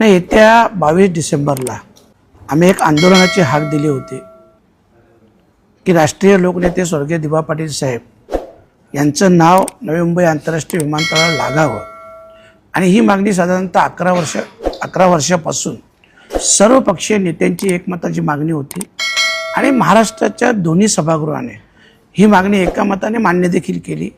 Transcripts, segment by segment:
नाही येत्या बावीस डिसेंबरला आम्ही एक आंदोलनाची हाक दिली होती की राष्ट्रीय लोकनेते स्वर्गीय दिबा पाटील साहेब यांचं नाव नवी मुंबई आंतरराष्ट्रीय विमानतळाला लागावं. आणि ही मागणी साधारणतः अकरा वर्ष अकरा वर्षापासून सर्व पक्षीय नेत्यांची एकमताची मागणी होती. आणि महाराष्ट्राच्या दोन्ही सभागृहाने ही मागणी एका मताने मान्य देखील केली.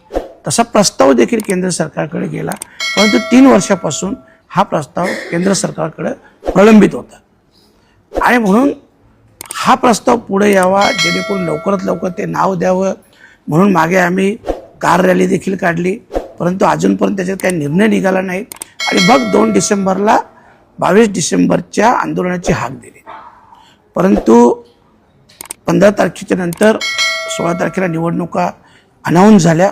तसा प्रस्ताव देखील केंद्र सरकारकडे गेला. परंतु तीन वर्षापासून हा प्रस्ताव केंद्र सरकारकडे प्रलंबित होता. आणि म्हणून हा प्रस्ताव पुढे यावा जेणेकरून लवकरात लवकर ते नाव द्यावं. म्हणून मागे आम्ही कार रॅली देखील काढली. परंतु अजूनपर्यंत त्याच्यात काही निर्णय निघाला नाही. आणि मग दोन डिसेंबरला बावीस डिसेंबरच्या आंदोलनाची हाक दिली. परंतु पंधरा तारखेच्या नंतर सोळा तारखेला निवडणुका अनाऊन्स झाल्या.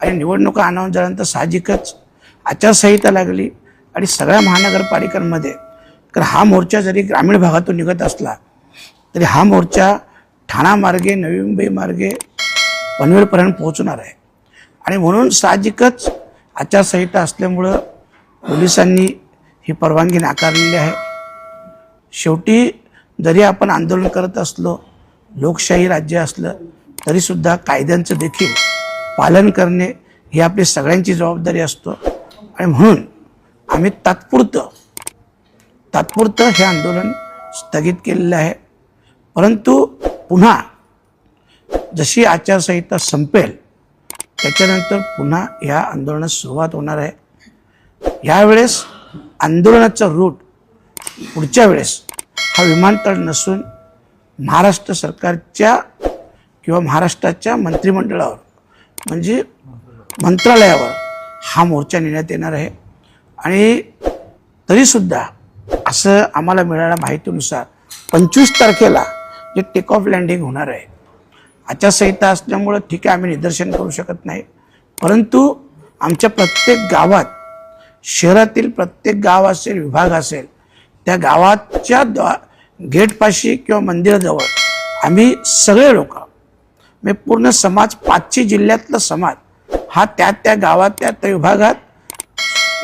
आणि निवडणुका अनाऊन्स झाल्यानंतर साहजिकच आचारसंहिता लागली. आणि सगळ्या महानगरपालिकांमध्ये तर हा मोर्चा जरी ग्रामीण भागातून निघत असला तरी हा मोर्चा ठाणा मार्गे नवी मुंबई मार्गे पनवेलपर्यंत पोहोचणार आहे. आणि म्हणून साहजिकच आचारसंहिता असल्यामुळं पोलिसांनी ही परवानगी नाकारलेली आहे. शेवटी जरी आपण आंदोलन करत असलो लोकशाही राज्य असलं तरीसुद्धा कायद्यांचं देखील पालन करणे ही आपली सगळ्यांची जबाबदारी असतो. आणि म्हणून आम्ही तात्पुरतं तात्पुरतं हे आंदोलन स्थगित केलेलं आहे. परंतु पुन्हा जशी आचारसंहिता संपेल त्याच्यानंतर पुन्हा या आंदोलनास सुरुवात होणार आहे. यावेळेस आंदोलनाचा रूट पुढच्या वेळेस हा विमानतळ नसून महाराष्ट्र सरकारच्या किंवा महाराष्ट्राच्या मंत्रिमंडळावर म्हणजे मंत्रालयावर हा मोर्चा नेण्यात येणार आहे. आणि तरीसुद्धा असं आम्हाला मिळाल्या माहितीनुसार पंचवीस तारखेला जे टेक ऑफ लँडिंग होणार आहे आचारसंहिता असल्यामुळं ठीक आहे आम्ही निदर्शन करू शकत नाही. परंतु आमच्या प्रत्येक गावात शहरातील प्रत्येक गाव असेल विभाग असेल त्या गावाच्या द्वा गेटपाशी किंवा मंदिराजवळ आम्ही सगळे लोक म्हणजे पूर्ण समाज पाचशे जिल्ह्यातला समाज हा त्या त्या गावात त्या त्या विभागात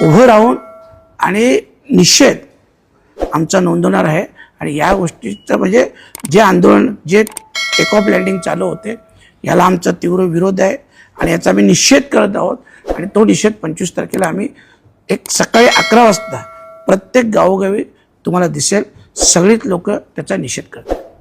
उभं राहून आणि निषेध आमचा नोंदवणार आहे. आणि या गोष्टीचं म्हणजे जे आंदोलन जे टेकऑफ लँडिंग चालू होते याला आमचा तीव्र विरोध आहे आणि याचा आम्ही निषेध करत आहोत. आणि तो निषेध पंचवीस तारखेला आम्ही एक सकाळी अकरा वाजता प्रत्येक गावोगावी तुम्हाला दिसेल. सगळीच लोक त्याचा निषेध करतात.